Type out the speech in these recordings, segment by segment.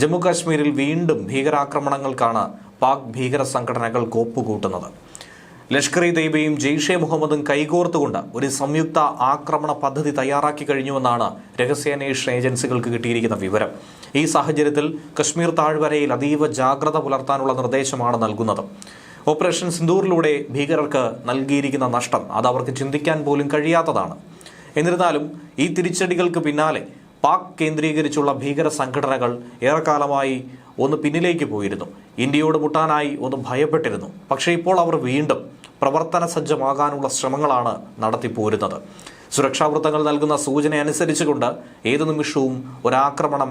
ജമ്മു കാശ്മീരിൽ വീണ്ടും ഭീകരാക്രമണങ്ങൾക്കാണ് പാക് ഭീകര സംഘടനകൾ കോപ്പുകൂട്ടുന്നത്. ലഷ്കർ ഇ തൈബയും ജെയ്ഷെ മുഹമ്മദും കൈകോർത്തുകൊണ്ട് ഒരു സംയുക്ത ആക്രമണ പദ്ധതി തയ്യാറാക്കി കഴിഞ്ഞുവെന്നാണ് രഹസ്യാന്വേഷണ ഏജൻസികൾക്ക് കിട്ടിയിരിക്കുന്ന വിവരം. ഈ സാഹചര്യത്തിൽ കശ്മീർ താഴ്വരയിൽ അതീവ ജാഗ്രത പുലർത്താനുള്ള നിർദ്ദേശമാണ് നൽകുന്നത്. ഓപ്പറേഷൻ സിന്ദൂറിലൂടെ ഭീകരർക്ക് നൽകിയിരിക്കുന്ന നഷ്ടം അത് അവർക്ക് ചിന്തിക്കാൻ പോലും കഴിയാത്തതാണ്. എന്നിരുന്നാലും ഈ തിരിച്ചടികൾക്ക് പിന്നാലെ പാക് കേന്ദ്രീകരിച്ചുള്ള ഭീകര സംഘടനകൾ ഏറെക്കാലമായി ഒന്ന് പിന്നിലേക്ക് പോയിരുന്നു. ഇന്ത്യയോട് മുട്ടാനായി ഒന്ന് ഭയപ്പെട്ടിരുന്നു. പക്ഷേ ഇപ്പോൾ അവർ വീണ്ടും പ്രവർത്തന സജ്ജമാകാനുള്ള ശ്രമങ്ങളാണ് നടത്തിപ്പോരുന്നത്. സുരക്ഷാ വൃത്തങ്ങൾ നൽകുന്ന സൂചന അനുസരിച്ചുകൊണ്ട് ഏതു നിമിഷവും ഒരാക്രമണം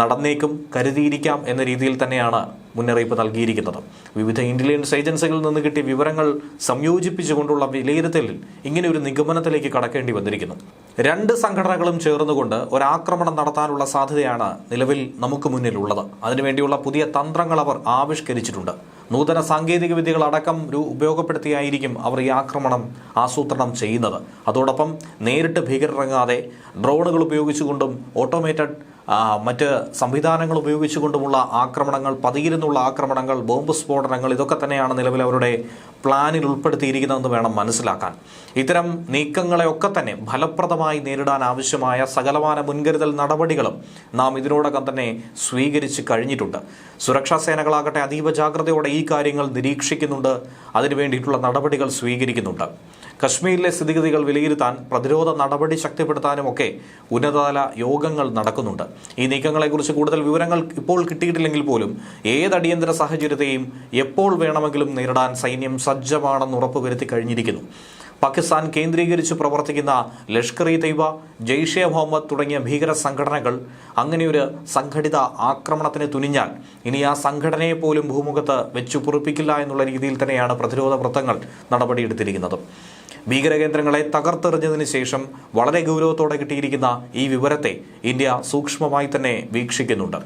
നടന്നേക്കും കരുതിയിരിക്കാം എന്ന രീതിയിൽ തന്നെയാണ് മുന്നറിയിപ്പ് നൽകിയിരിക്കുന്നത്. വിവിധ ഇന്റലിജൻസ് ഏജൻസികളിൽ നിന്ന് കിട്ടിയ വിവരങ്ങൾ സംയോജിപ്പിച്ചുകൊണ്ടുള്ള വിലയിരുത്തലിൽ ഇങ്ങനെ ഒരു നിഗമനത്തിലേക്ക് കടക്കേണ്ടി വന്നിരിക്കുന്നു. രണ്ട് സംഘടനകളും ചേർന്നുകൊണ്ട് ഒരാക്രമണം നടത്താനുള്ള സാധ്യതയാണ് നിലവിൽ നമുക്ക് മുന്നിലുള്ളത്. അതിനുവേണ്ടിയുള്ള പുതിയ തന്ത്രങ്ങൾ അവർ ആവിഷ്കരിച്ചിട്ടുണ്ട്. നൂതന സാങ്കേതിക വിദ്യകൾ അടക്കം ഉപയോഗപ്പെടുത്തിയായിരിക്കും അവർ ഈ ആക്രമണം ആസൂത്രണം ചെയ്യുന്നത്. അതോടൊപ്പം നേരിട്ട് ഭീകരരങ്ങാതെ ഡ്രോണുകൾ ഉപയോഗിച്ചുകൊണ്ടും ഓട്ടോമേറ്റഡ് മറ്റ് സംവിധാനങ്ങൾ ഉപയോഗിച്ചുകൊണ്ടുമുള്ള ആക്രമണങ്ങൾ പതിയിരുന്നുള്ള ആക്രമണങ്ങൾ ബോംബ് സ്ഫോടനങ്ങൾ ഇതൊക്കെ തന്നെയാണ് നിലവിൽ അവരുടെ പ്ലാനിൽ ഉൾപ്പെടുത്തിയിരിക്കുന്നതെന്ന് വേണം മനസ്സിലാക്കാൻ. ഇത്തരം നീക്കങ്ങളെയൊക്കെ തന്നെ ഫലപ്രദമായി നേരിടാൻ ആവശ്യമായ സകലമാന മുൻകരുതൽ നടപടികളും നാം ഇതിനോടകം തന്നെ സ്വീകരിച്ച് കഴിഞ്ഞിട്ടുണ്ട്. സുരക്ഷാ സേനകളാകട്ടെ അതീവ ജാഗ്രതയോടെ ഈ കാര്യങ്ങൾ നിരീക്ഷിക്കുന്നുണ്ട്. അതിനു വേണ്ടിയിട്ടുള്ള നടപടികൾ സ്വീകരിക്കുന്നുണ്ട്. കശ്മീരിലെ സ്ഥിതിഗതികൾ വിലയിരുത്താൻ പ്രതിരോധ നടപടി ശക്തിപ്പെടുത്താനുമൊക്കെ ഉന്നതതല യോഗങ്ങൾ നടക്കുന്നുണ്ട്. ഈ നീക്കങ്ങളെക്കുറിച്ച് കൂടുതൽ വിവരങ്ങൾ ഇപ്പോൾ കിട്ടിയിട്ടില്ലെങ്കിൽ പോലും ഏത് അടിയന്തര സാഹചര്യത്തെയും എപ്പോൾ വേണമെങ്കിലും നേരിടാൻ സൈന്യം സജ്ജമാണെന്ന് ഉറപ്പുവരുത്തി കഴിഞ്ഞിരിക്കുന്നു. പാകിസ്ഥാൻ കേന്ദ്രീകരിച്ച് പ്രവർത്തിക്കുന്ന ലഷ്കർ ഇ തൈബ ജെയ്ഷെ മുഹമ്മദ് തുടങ്ങിയ ഭീകര സംഘടനകൾ അങ്ങനെയൊരു സംഘടിത ആക്രമണത്തിന് തുനിഞ്ഞാൽ ഇനി ആ സംഘടനയെ പോലും ഭൂമുഖത്ത് വെച്ചു പൊറുപ്പിക്കില്ല എന്നുള്ള രീതിയിൽ തന്നെയാണ് പ്രതിരോധ വൃത്തങ്ങൾ നടപടിയെടുത്തിരിക്കുന്നത്. ഭീകരകേന്ദ്രങ്ങളെ തകർത്തെറിഞ്ഞതിന് ശേഷം വളരെ ഗൗരവത്തോടെ കിട്ടിയിരിക്കുന്ന ഈ വിവരത്തെ ഇന്ത്യ സൂക്ഷ്മമായി തന്നെ വീക്ഷിക്കുന്നുണ്ട്.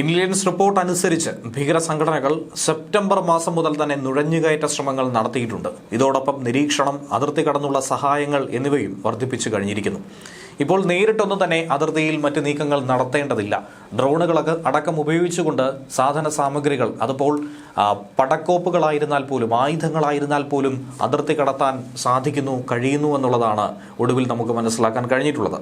ഇന്റലിജൻസ് റിപ്പോർട്ട് അനുസരിച്ച് ഭീകര സംഘടനകൾ സെപ്റ്റംബർ മാസം മുതൽ തന്നെ നുഴഞ്ഞുകയറ്റ ശ്രമങ്ങൾ നടത്തിയിട്ടുണ്ട്. ഇതോടൊപ്പം നിരീക്ഷണം അതിർത്തി കടന്നുള്ള സഹായങ്ങൾ എന്നിവയും വർദ്ധിപ്പിച്ചു കഴിഞ്ഞിരിക്കുന്നു. ഇപ്പോൾ നേരിട്ടൊന്നും തന്നെ അതിർത്തിയിൽ മറ്റ് നീക്കങ്ങൾ നടത്തേണ്ടതില്ല. ഡ്രോണുകളൊക്കെ അടക്കം ഉപയോഗിച്ചുകൊണ്ട് സാധന സാമഗ്രികൾ അതിപ്പോൾ പടക്കോപ്പുകളായിരുന്നാൽ പോലും ആയുധങ്ങളായിരുന്നാൽ പോലും അതിർത്തി കടത്താൻ സാധിക്കുന്നു കഴിയുന്നു എന്നുള്ളതാണ് ഒടുവിൽ നമുക്ക് മനസ്സിലാക്കാൻ കഴിഞ്ഞിട്ടുള്ളത്.